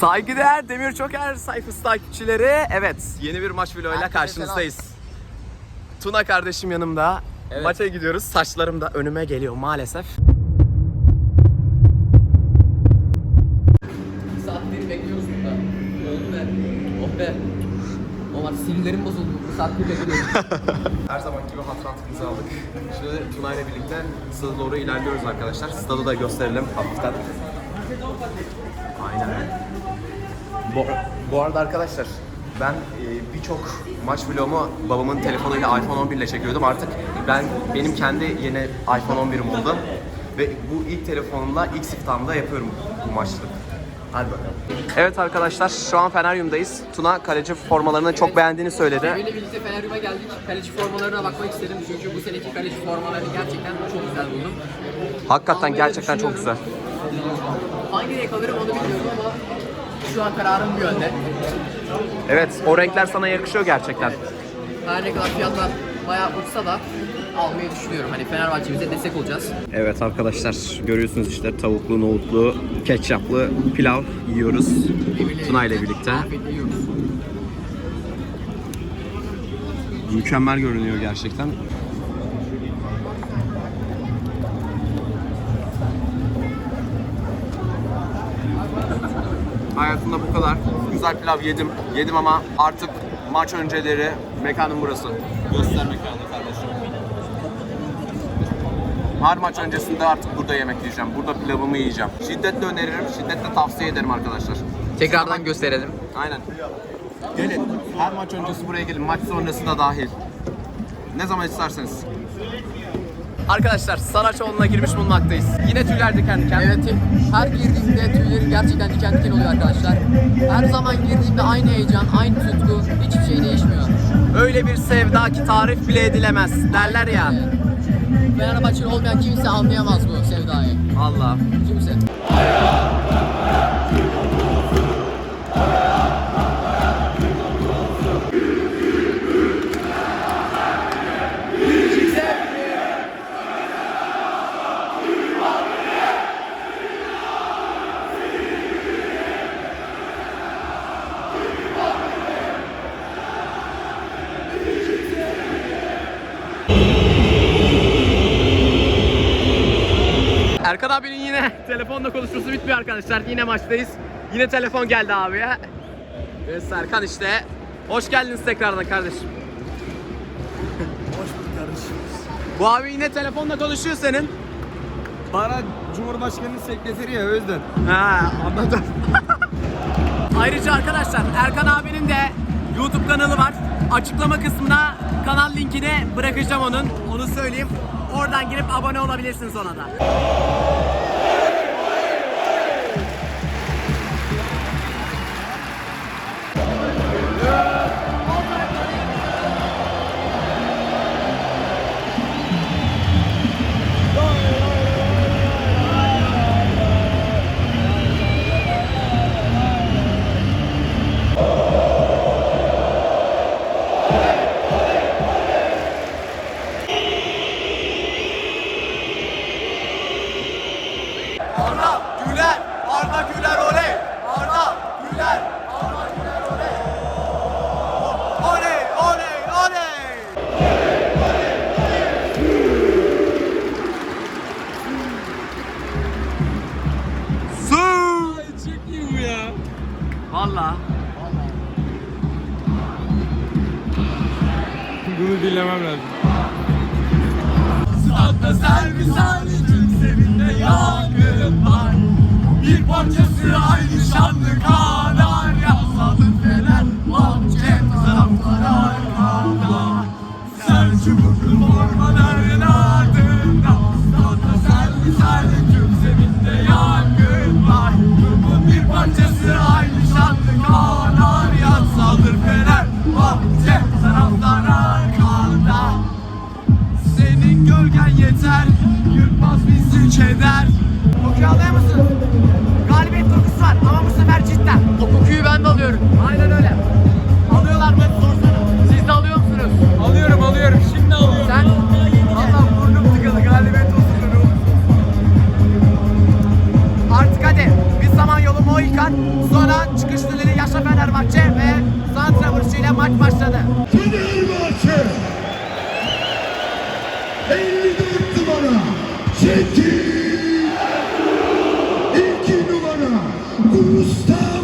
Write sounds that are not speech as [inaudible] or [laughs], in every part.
Saygıdeğer Demir Çoker sayfası takipçileri. Evet yeni bir maç vloguyla karşınızdayız. Tuna kardeşim yanımda. Evet. Maça gidiyoruz. Saçlarım da önüme geliyor maalesef. Bir saattir bekliyoruz burada. Oldu be. Oh be. Omar sinirlerim bozuldu. Bir saattir bekliyoruz. [laughs] Her zaman gibi hatırlatımızı aldık. Şimdi Tuna ile birlikte stada doğru ilerliyoruz arkadaşlar. Stadı da gösterelim hafiften. Aynen. Bu, bu arada arkadaşlar ben e, birçok maç vlogumu babamın telefonuyla iPhone 11 ile çekiyordum. Artık ben benim kendi yeni iPhone 11'im oldu. Ve bu ilk telefonumla ilk siftahımda yapıyorum bu maçlık. Hadi bakalım. Evet arkadaşlar şu an Feneryum'dayız. Tuna kaleci formalarını çok beğendiğini söyledi. Böyle birlikte Feneryum'a geldik. Kaleci formalarına bakmak istedim. Çünkü bu seneki kaleci formalarını gerçekten çok güzel buldum. Hakikaten Almayı da gerçekten çok güzel. Hangi renk alırım onu bilmiyorum ama şu an kararım bu yönde. Evet o renkler sana yakışıyor gerçekten. Her ne kadar fiyatlar bayağı uçsa da almayı düşünüyorum. Hani Fenerbahçe'mize destek olacağız. Evet arkadaşlar görüyorsunuz işte tavuklu, nohutlu, ketçaplı pilav yiyoruz. Tuna ile birlikte. Yiyoruz. Mükemmel görünüyor gerçekten. Hayatımda bu kadar güzel pilav yedim. Yedim ama artık maç önceleri mekanım burası. Göster mekanı kardeşim. Her maç öncesinde artık burada yemek yiyeceğim. Burada pilavımı yiyeceğim. Şiddetle öneririm, şiddetle tavsiye ederim arkadaşlar. Tekrardan gösterelim. Aynen. Gelin. Her maç öncesi buraya gelin. Maç sonrası da dahil. Ne zaman isterseniz. Arkadaşlar Saraçoğlu'na girmiş bulunmaktayız. Yine tüyler diken diken. Evet, her girdiğimde tüylerim gerçekten diken diken oluyor arkadaşlar. Her zaman girdiğimde aynı heyecan, aynı tutku, hiçbir şey değişmiyor. Öyle bir sevda ki tarif bile edilemez derler ya. Fenerbahçeli olmayan kimse anlayamaz bu sevdayı. Allah. Kimse. Erkan arkadaşlar. Yine maçtayız. Yine telefon geldi abiye. Ve Serkan işte. Hoş geldiniz tekrardan kardeşim. Hoş bulduk kardeşim. Bu abi yine telefonla konuşuyor senin. Para Cumhurbaşkanı'nın sekreteri ya o yüzden. Ha anladım. [laughs] Ayrıca arkadaşlar Erkan abinin de YouTube kanalı var. Açıklama kısmına kanal linkini bırakacağım onun. Onu söyleyeyim. Oradan girip abone olabilirsiniz ona da. Ben de alıyorum. Aynen öyle Alıyorlar mı? Sorsana Siz de alıyor musunuz? Alıyorum alıyorum şimdi alıyorum. Sen? Valla burnum tıkalı galibiyet olsun olursun. Artık hadi bir zaman yolu Mohikan Sonra an çıkışları Yaşa Fenerbahçe ve santra vuruşuyla maç başladı. Fenerbahçe 54 numara Çetin 2 numara Gustavo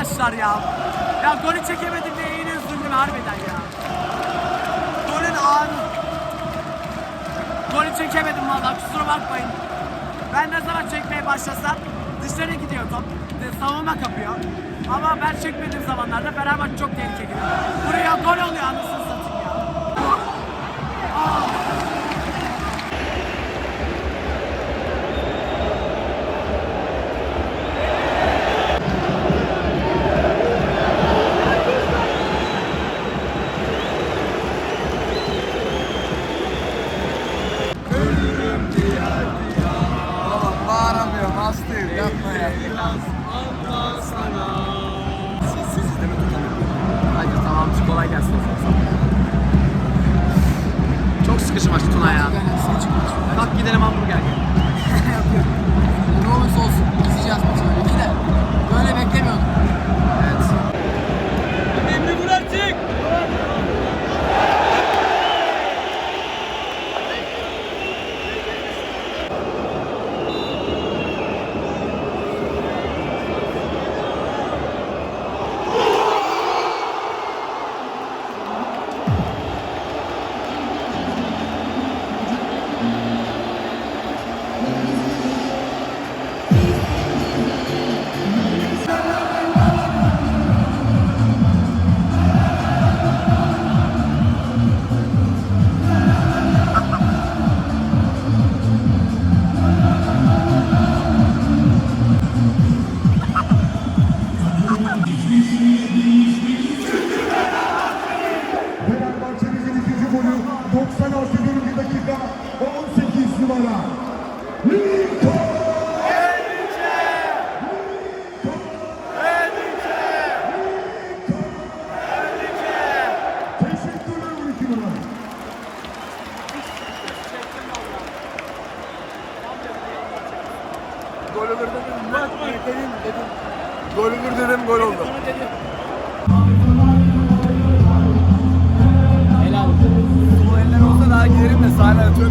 Arkadaşlar ya. Ya golü çekemedim diye yine üzüldüm harbiden ya. Golün anı. Golü çekemedim valla kusura bakmayın. Ben ne zaman çekmeye başlasam dışarı gidiyor top. Savunma kapıyor. Ama ben çekmediğim zamanlarda Fenerbahçe çok tehlike giriyor. Buraya gol oluyor anasını Yeah. [laughs]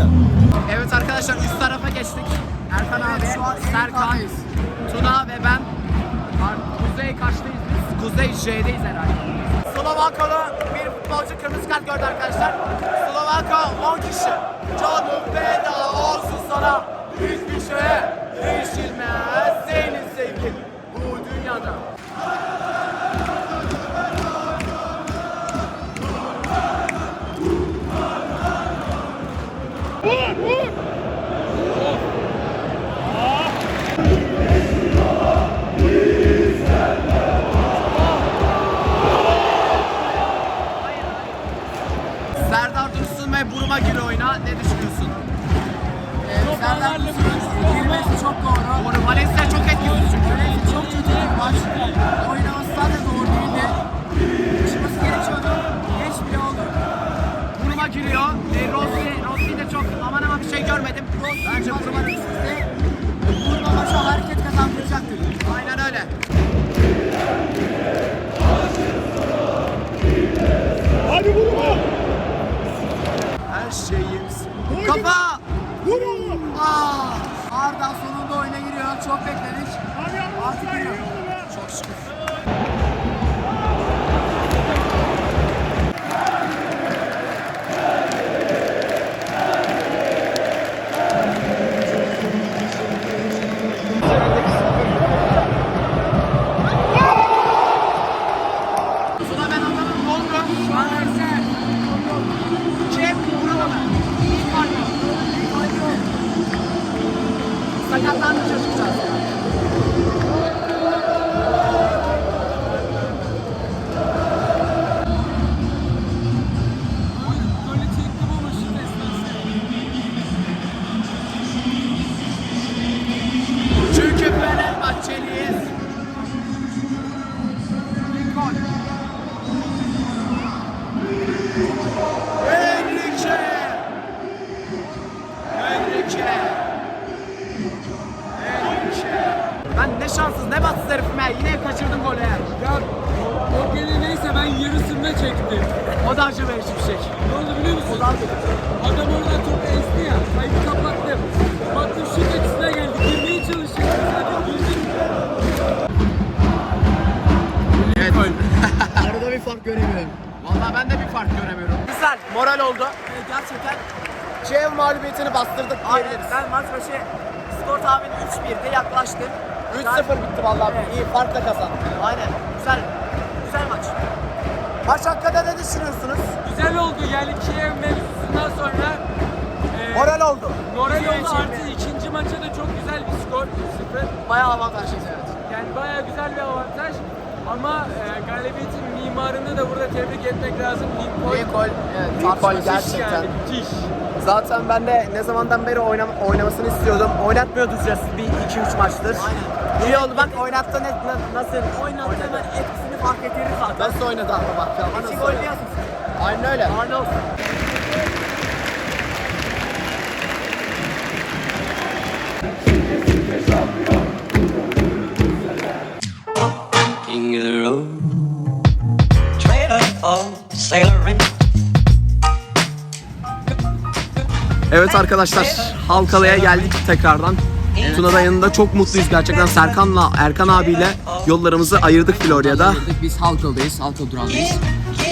ya. Evet arkadaşlar üst tarafa geçtik. Erkan abi, Serkan, Tuna ve ben. Kuzey kaçtayız biz? Kuzey J'deyiz herhalde. Slovakya'da bir futbolcu kırmızı kart gördü arkadaşlar. Slovakya 10 kişi. Canım feda olsun sana. Hiçbir şeye değişilmez. Senin sevgin bu dünyada. Serdar Dursun ve Buruma gir oyuna. Ne düşünüyorsun? Ee, Serdar Dursun'un girmesi çok doğru. Doğru. Valencia çok etkili çünkü. Valencia çok kötü bir maç. Oynaması zaten doğru değildi. Çıkması gerekiyordu. Geç bile oldu. Buruma giriyor. E, Rossi, çok aman aman bir şey görmedim. Bence Buruma düşürse Buruma maçı hareket kazandıracaktır. Aynen öyle. Her şeyimiz. Kafa! Aa, Arda sonunda oyuna giriyor. Çok bekledik. Artık giriyor. Çok şükür. Da bir şey. Ne oldu biliyor musun? O da acı. Adam orada topu esti ya. Kaydı kapattım. Baktım şut açısına geldi. Girmeye çalışıyor. Hadi girdik. Evet. [laughs] Arada bir fark göremiyorum. Vallahi ben de bir fark göremiyorum. Güzel, moral oldu. gerçekten Cev mağlubiyetini bastırdık diyebiliriz. Ben maç başı skor tahmini 3-1'de yaklaştım. 3-0 bitti vallahi. İyi farkla kazandık. Aynen. Güzel. Maç hakkında ne düşünüyorsunuz? Güzel oldu yani Kiev mevzusundan sonra. e, Moral oldu. Moral oldu artı ikinci maça da çok güzel bir skor 1-0. Bayağı avantajlıyız evet. Yani bayağı güzel bir avantaj. Ama e, galibiyetin mimarını da burada tebrik etmek lazım. Lincoln. Lincoln, evet. Lincoln gerçekten. Yani, müthiş. Zaten ben de ne zamandan beri oynam oynamasını istiyordum. Oynatmıyordu just bir 2-3 maçtır. Aynen. İyi oldu bak oynattı ne, na- nasıl Oynattı hemen etkisini fark ettirir zaten. Nasıl oynadı ama bak ya. Nasıl gol diyorsun. Aynen öyle. Olsun? King of the road, trader of sailoring. Evet arkadaşlar Halkalı'ya geldik tekrardan. Tuna da yanında çok mutluyuz gerçekten. Serkan'la Erkan abiyle yollarımızı ayırdık Florya'da. Biz Halkalı'dayız, Halkalı durağındayız.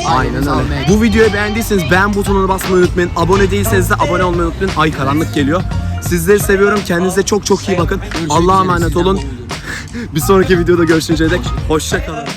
Aynen öyle. Bu videoyu beğendiyseniz beğen butonuna basmayı unutmayın. Abone değilseniz de abone olmayı unutmayın. Ay karanlık geliyor. Sizleri seviyorum. Kendinize çok çok iyi bakın. Allah'a emanet olun. [laughs] Bir sonraki videoda görüşünceye dek hoşçakalın.